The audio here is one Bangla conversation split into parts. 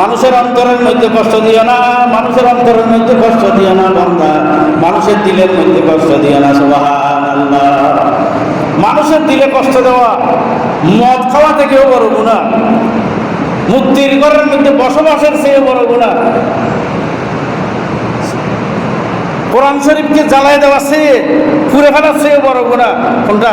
মানুষের অন্তরের মধ্যে কষ্ট দিও না, মানুষের অন্তরের মধ্যে কষ্ট দিও না বান্দা। মানুষের দিলের মধ্যে কষ্ট দিও না মানুষের দিলে কষ্ট দেওয়া, মদ খাওয়া থেকেও বড় গুণা মুক্তির ঘরের মধ্যে বসবাসের চেয়ে বড় গুণা কোরআন শরীফকে জ্বালায় দেওয়া চেয়ে পুড়ে ফেলার চেয়ে বড় গুণা কোনটা?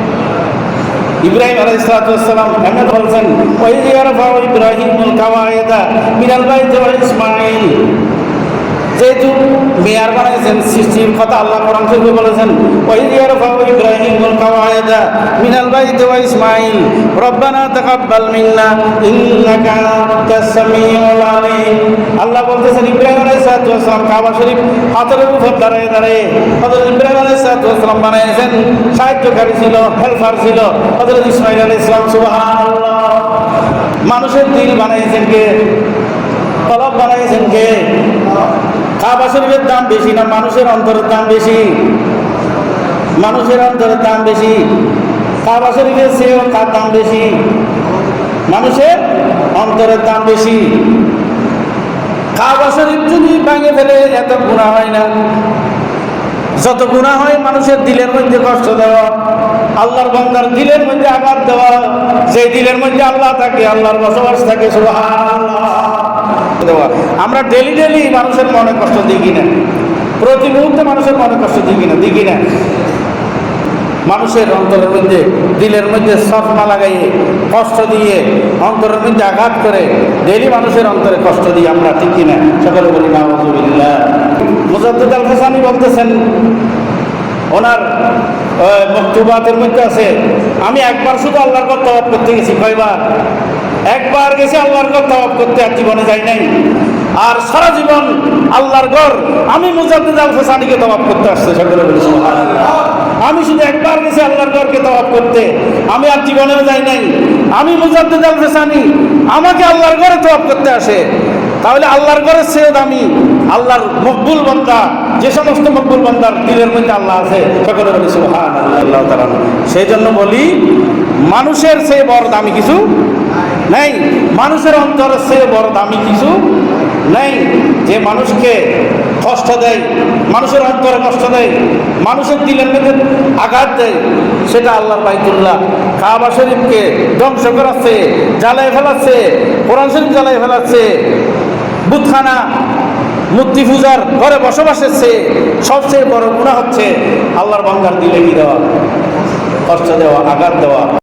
ইব্রাহিম আলাইসালাম এমন বলছেন ইব্রাহিম কাওয়াইদা মিনাল বাইতি ওয়া ইসমাঈল। যেহেতু মেয়ার বানাইছেন, সৃষ্টির কথা আল্লাহ কোরআন শরীফে বলেছেন ওই ইয়ারফাউ ইব্রাহিমুল কাওয়াইদা মিনাল বাইতি ওয়া ইসমাঈল, রব্বানা তাকাব্বাল মিন্না, ইন্নাকা আনতাস সামিউল আলিম। আল্লাহ বলতেছেন, ইব্রাহিম আলাইহিস সালাম কাবা শরীফ হাতের উপর দাঁড়ায় দাঁড়ায়। হযরত ইব্রাহিম আলাইহিস সালাম বানাইছেন, সাহায্যকারী ছিল, হেল্পার ছিল। হযরত ইসমাঈল আলাইহিস সালাম, সুবহানাল্লাহ। মানুষের দিল বানাইছেন কে? কলব বানাইছেন কে? কাবা শরীফের দাম বেশি না মানুষের অন্তরের দাম বেশি? মানুষের অন্তরের দাম বেশি। কাবা শরীফের চেয়েও কার দাম বেশি। মানুষের অন্তরের দাম বেশি। কাবা শরীফ যদি ভাঙে ফেলে, এত গুণা হয় না। যত গুণা হয় মানুষের দিলের মধ্যে কষ্ট দেওয়া, আল্লাহর বান্দার দিলের মধ্যে আঘাত দেওয়া সেই দিলের মধ্যে আল্লাহ থাকে, আল্লাহর বসবাস থাকে, সুবহানাল্লাহ। দেওয়া। আমরা ডেলি ডেলি মানুষের মনে কষ্ট দিই কিনা প্রতি মুহূর্তে মানুষের মনে কষ্ট দিই কিনা দিই কিনা মানুষের অন্তরের মধ্যে, দিলের মধ্যে সফমা লাগাইয়ে, কষ্ট দিয়ে, অন্তরের মধ্যে আঘাত করে ডেলি মানুষের অন্তরে কষ্ট দিয়ে আমরা, ঠিক কিনা সকলে বলি নাউজুবিল্লাহ। মুজাদ্দুদ আল হাসানি বলতেছেন, ওনার বক্তব্যের মধ্যে আছে, আমি একবার শুধু আল্লাহর কথা করতে গেছি, কয়বার? গেছি আল্লাহর ঘর তওয়াব করতে আর জীবনে যাই নাই। আর সারা জীবন আল্লাহর ঘর, আমি মুজাদ্দিদ আল হোসানিকে তওয়াব করতে আসছে, সকলে বলি। আমি শুধু একবার গেছি আল্লাহর ঘরকে তওয়াব করতে, আমি আর জীবনেও যাই নাই। আমি মুজাদ্দিদ আল হোসানি আমাকে আল্লাহর ঘরে তওয়াব করতে আসে। তাহলে আল্লাহর ঘরের চেয়ে দামি আল্লাহর মকবুল বান্দা, যে সমস্ত মকবুল বান্দার দিলের মধ্যে আল্লাহ আছে, সকলে বলি সুবহান আল্লাহ তাআলা। সেই জন্য বলি, মানুষের চেয়ে বড় দামি কিছু নেই। মানুষের অন্তরের চেয়ে বড় দামি কিছু নেই। যে মানুষকে কষ্ট দেয়, মানুষের অন্তরে কষ্ট দেয়, মানুষের দিলের মধ্যে আঘাত দেয়, সেটা আল্লাহর বাইতুল্লাহ কাবা শরীফকে ধ্বংস করাচ্ছে জ্বালাই ফেলাচ্ছে, কোরআন শরীফ জ্বালাই ফেলাচ্ছে বুতখানা মূর্তি পূজার ঘরে বসবাসের চেয়ে সবচেয়ে বড় গুণা হচ্ছে আল্লাহর বান্দার দিলে কি দেওয়া? কষ্ট দেওয়া, আঘাত দেওয়া।